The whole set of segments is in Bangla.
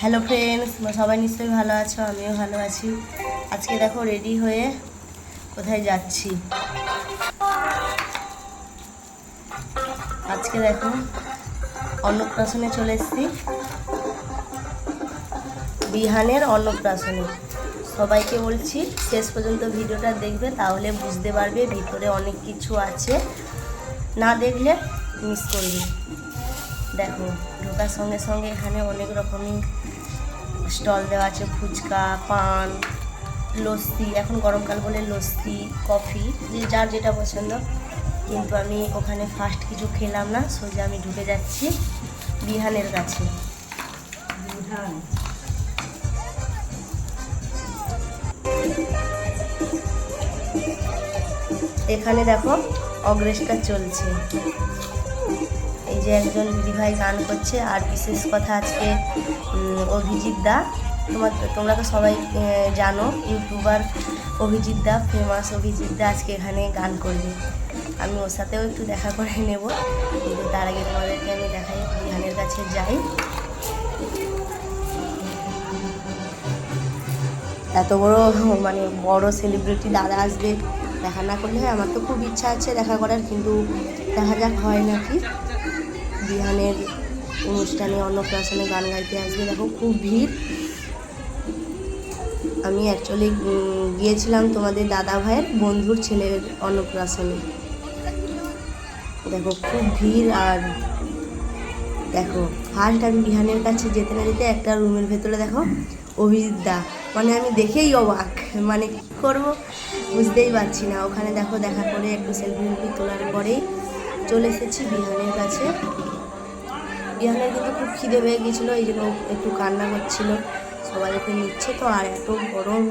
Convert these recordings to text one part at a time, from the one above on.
হ্যালো ফ্রেন্ডস সবাই নিশ্চয়ই ভালো আছো, আমিও ভালো আছি। আজকে দেখো রেডি হয়ে কোথায় যাচ্ছি। আজকে দেখো অন্নপ্রাশনে চলে এসছি। বিহানের অন্নপ্রাশনে। সবাইকে বলছি, শেষ পর্যন্ত ভিডিওটা দেখবে, তাহলে বুঝতে পারবে ভিতরে অনেক কিছু আছে। না দেখলে মিস করবে। দেখো। ঢোকার সঙ্গে সঙ্গে এখানে অনেক রকমই স্টল দেওয়া আছে ফুচকা পান লস্যি এখন গরমকাল বলে লস্যি কফি যে যার যেটা পছন্দ। কিন্তু আমি ওখানে ফার্স্ট কিছু খেলাম না সোজা আমি ঢুকে যাচ্ছি বিহানের কাছে। বিহান। এখানে দেখো অগ্রেসটা চলছে। যে একজন দিদিভাই গান করছে, আর বিশেষ কথা আজকে অভিজিৎ দা। তোমার তোমরা তো সবাই জানো, ইউটিউবার অভিজিৎ দা ফেমাস অভিজিৎ দা আজকে এখানে গান করবে। আমি ওর সাথেও একটু দেখা করে নেব। কিন্তু তার আগে তোমাদেরকে আমি দেখাই বিহানের কাছে যাই। এত বড় মানে বড় সেলিব্রিটি দাদা আসবে, দেখা না করলে, হয়, আমার তো খুব ইচ্ছা আছে দেখা করার, কিন্তু দেখা যাক হয় নাকি। বিহানের অনুষ্ঠানে, অন্নপ্রাশনে গান গাইতে আসবে। দেখো, খুব ভিড়। আমি অ্যাকচুয়ালি গিয়েছিলাম তোমাদের দাদা ভাইয়ের বন্ধুর ছেলের অন্নপ্রাশনে। দেখো, খুব ভিড় আর দেখো ফার্স্ট আমি বিহানের কাছে যেতে না যেতে একটা রুমের ভেতরে দেখো, অভিজিৎ দা। মানে আমি দেখেই অবাক। মানে কী করব? বুঝতেই পারছি না। ওখানে দেখো, দেখা করে একটু সেলফি তোলার পরেই চলে এসেছি বিহানের কাছে। বিহানের কিন্তু খুব খিদে পেয়ে গেছিল এই জন্য একটু কান্না করছিল সবাই ওকে নিচ্ছে তো, আর এত গরম।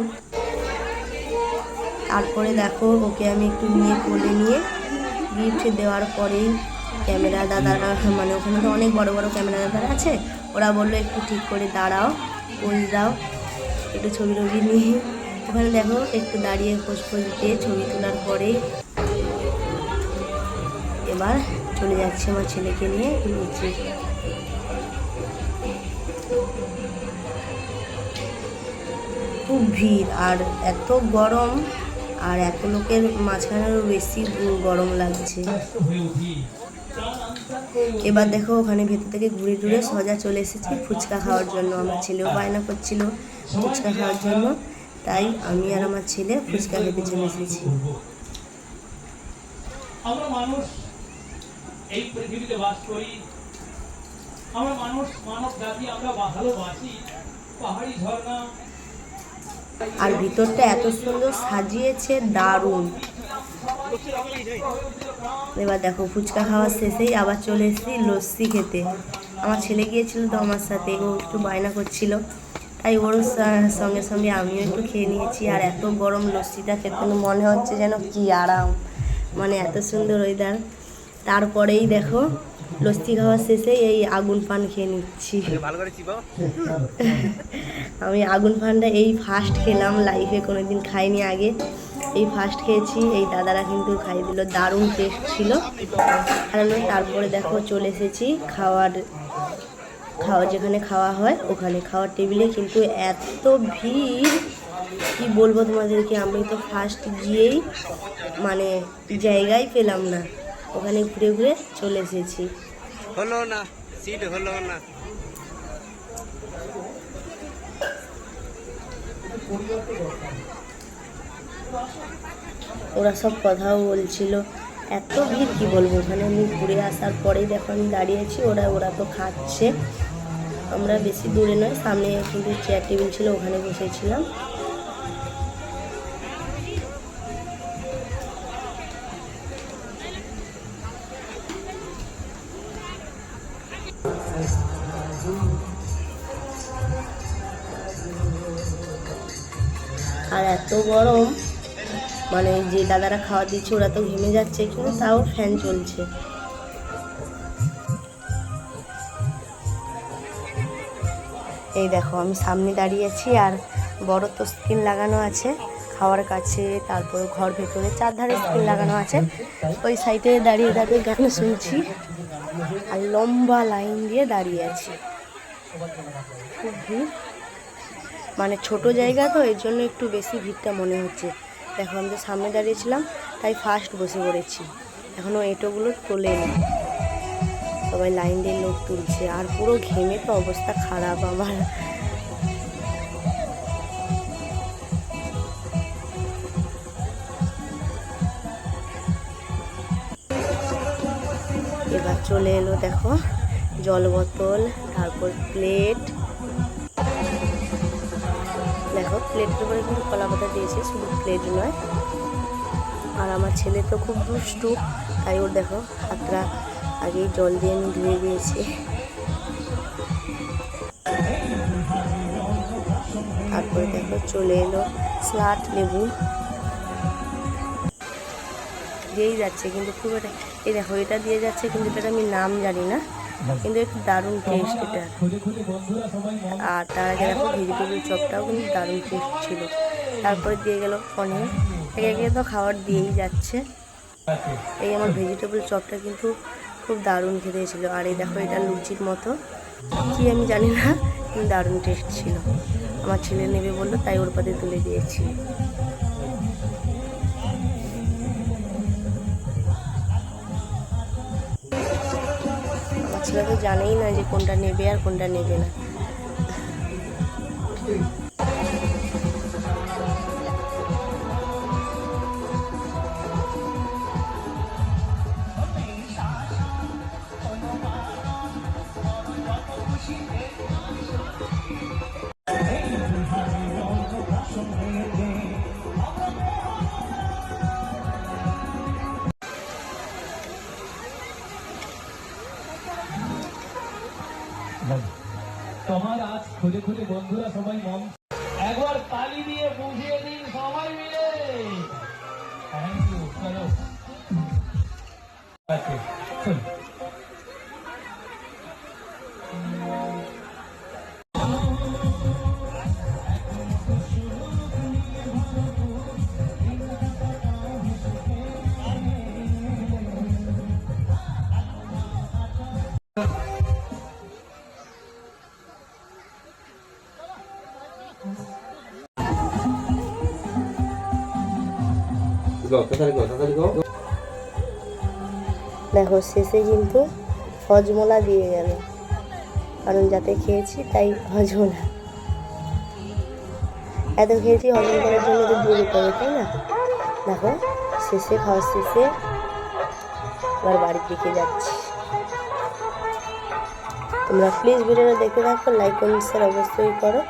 তারপরে দেখো, ওকে আমি একটু নিয়ে কোলে নিয়ে গিফট দেওয়ার পরেই ক্যামেরা দাদারা মানে ওখানে তো অনেক বড় বড় ক্যামেরা দাদারা আছে, ওরা বলল একটু ঠিক করে দাঁড়াও পোজ দাও, একটু ছবি টবি নিয়ে। ওখানে দেখো, একটু দাঁড়িয়ে পোজ পোজ দিয়ে ছবি তোলার পরেই এবার চলে যাচ্ছে আমার ছেলেকে নিয়ে নিচে। খুব ভিড় আর এত গরম আর এত লোকের মাঝখানেও বেশি গরম লাগছে। এবার দেখো ওখানে ভেতর থেকে ঘুরে ঘুরে সোজা চলে এসেছি ফুচকা খাওয়ার জন্য। আমার ছেলেও বায়না করছিল ফুচকা খাওয়ার জন্য, তাই আমি আর আমার ছেলে ফুচকা খেতে চলে এসেছি। আমরা মানুষ, এই পৃথিবীতে বাস করি। আমরা মানুষ মানব জাতি আমরা ভালোবাসি। পাহাড়ি ঝর্ণা আর ভিতরটা এত সুন্দর সাজিয়েছে, দারুণ। এবার দেখো, ফুচকা খাওয়া শেষেই আবার চলে এসেছি লস্যি খেতে। আমার ছেলে গিয়েছিল তো আমার সাথে, ও একটু বায়না করছিল। তাই ওর সঙ্গে সঙ্গে আমিও একটু খেয়ে নিয়েছি। আর এত গরম লস্যিটা খেতে মনে হচ্ছে যেন কি আরাম। মানে এত সুন্দর ওয়েদার তারপরেই দেখো লস্যি খাওয়া শেষে এই আগুন পান খেয়ে নিচ্ছি। আমি আগুন পানটা এই ফার্স্ট খেলাম লাইফে কোনোদিন খাইনি আগে। এই ফার্স্ট খেয়েছি এই দাদারা কিন্তু খাই দিল দারুণ টেস্ট ছিল। আর তারপরে দেখো চলে এসেছি খাওয়ার খাওয়া যেখানে খাওয়া হয় ওখানে খাওয়ার টেবিলে কিন্তু এত ভিড় কি বলব তোমাদেরকে? আমি তো ফার্স্ট গিয়েই মানে জায়গায় পেলাম না। ওখানে ঘুরে ঘুরে চলে এসেছি। হলো না সিট হলো না। ওরা সব কথাও বলছিল। এত ভিড় কি বলব? ওখানে আমি ঘুরে আসার পরেই দেখো আমি দাঁড়িয়েছি ওরা ওরা তো খাচ্ছে। আমরা বেশি দূরে নয় সামনে কিন্তু চেয়ার টেবিল ছিল ওখানে বসেছিলাম। আর এত গরম মানে যে দাদারা খাওয়া দিচ্ছে, ওরা তো ঘেমে যাচ্ছে কিন্তু তাও ফ্যান চলছে। এই দেখো, আমি সামনে দাঁড়িয়ে আছি আর বড় তো স্ক্রিন লাগানো আছে খাওয়ার কাছে, তারপর ঘর ভেতরে চারধারে স্ক্রিন লাগানো আছে। ওই সাইডে দাঁড়িয়ে দাঁড়িয়ে গান শুনছি আর লম্বা লাইন দিয়ে দাঁড়িয়ে আছি। খুব ভিড়। মানে ছোট জায়গা তো, এর জন্য একটু বেশি ভিড়টা মনে হচ্ছে। দেখো, আমি তো সামনে দাঁড়িয়েছিলাম, তাই ফার্স্ট বসে পড়েছি। এখনও এঁটোগুলো তোলেনি। সবাই লাইন দিয়ে লোক তুলছে, আর পুরো ঘেমে তো অবস্থা খারাপ আমার। এবার চলে এলো, দেখো, জল বোতল, তারপর প্লেট দেখো প্লেটের উপরে কিন্তু কলা পাতা দিয়েছে, শুধু প্লেট নয়। আর আমার ছেলে তো খুব দুষ্টু, তাই ওর দেখো, হাতটা আগেই জল দিয়ে আমি ধুয়ে দিয়েছি। তারপরে দেখো, চলে এলো স্লাট লেবু। দিয়েই যাচ্ছে কিন্তু খুব একটা এই দেখো, এটা দিয়ে যাচ্ছে কিন্তু এটার আমি নাম জানি না। কিন্তু একটু দারুণ টেস্ট এটা। আর তার আগে দেখো ভেজিটেবল চপটাও কিন্তু দারুণ টেস্ট ছিল। তারপরে দিয়ে গেল পনির। একে একে তো খাবার দিয়েই যাচ্ছে। এই আমার ভেজিটেবল চপটা কিন্তু খুব দারুণ খেতে ছিল। আর এই দেখো এটা লুচির মতো। কি আমি জানি না দারুণ টেস্ট ছিল। আমার ছেলে নেবে বলল, তাই ওর পাতে তুলে দিয়েছি। ছেলে তো জানেই না যে কোনটা নেবে আর কোনটা নেবে না। খুঁজে খুঁজে বন্ধুরা সবাই মন একবার তালি দিয়ে বুঝিয়ে দিন সবাই মিলে। থ্যাংক ইউ চলো। দেখো, শেষে কিন্তু হজমোলা দিয়ে গেল। কারণ যাতে খেয়েছি, তাই হজমোলা। এত খেয়েছি, হজম করার জন্য তো দিয়ে দিতে হবে, তাই না? দেখো, শেষে, খাওয়ার শেষে আবার বাড়ির দিকে যাচ্ছি। তোমরা প্লিজ ভিডিওটা দেখে থাকো লাইক কমেন্ট শেয়ার অবশ্যই করো।